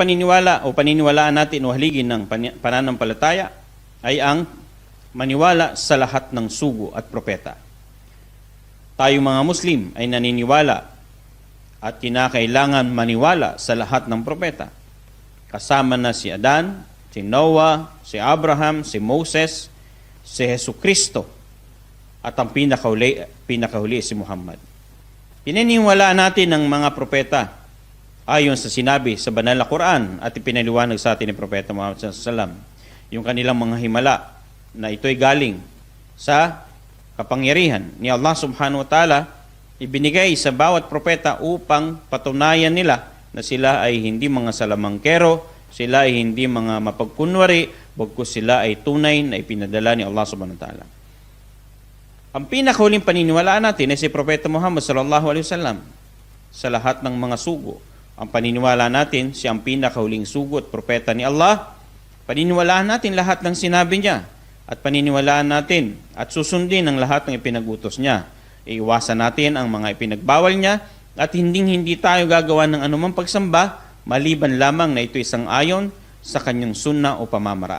paniniwala o paniniwalaan natin o haligin ng pananampalataya ay ang maniwala sa lahat ng sugo at propeta. Tayo mga Muslim ay naniniwala at kinakailangan maniwala sa lahat ng propeta. Kasama na si Adan, si Noah, si Abraham, si Moses, si Jesu Kristo, at ang pinakahuli, pinakahuli si Muhammad. Pininiwala natin ng mga propeta ayon sa sinabi sa banal na Quran at ipinaliwanag sa atin ni Propeta Muhammad SAW yung kanilang mga himala na ito'y galing sa kapangyarihan ni Allah subhanahu wa ta'ala ibinigay sa bawat propeta upang patunayan nila na sila ay hindi mga salamangkero, sila ay hindi mga mapagkunwari, bagkus sila ay tunay na ipinadala ni Allah subhanahu wa ta'ala. Ang pinakahuling paniniwalaan natin ay si Propeta Muhammad sallallahu alaihi wasallam sa lahat ng mga sugo. Ang paniniwala natin siya ang pinakahuling sugo at propeta ni Allah. Paniniwalaan natin lahat ng sinabi niya at paniniwalaan natin at susundin ang lahat ng ipinagutos niya. Iiwasan natin ang mga ipinagbawal niya at hindi hindi tayo gagawa ng anumang pagsamba maliban lamang na ito isang ayon sa kanyang sunna o pamamaraan.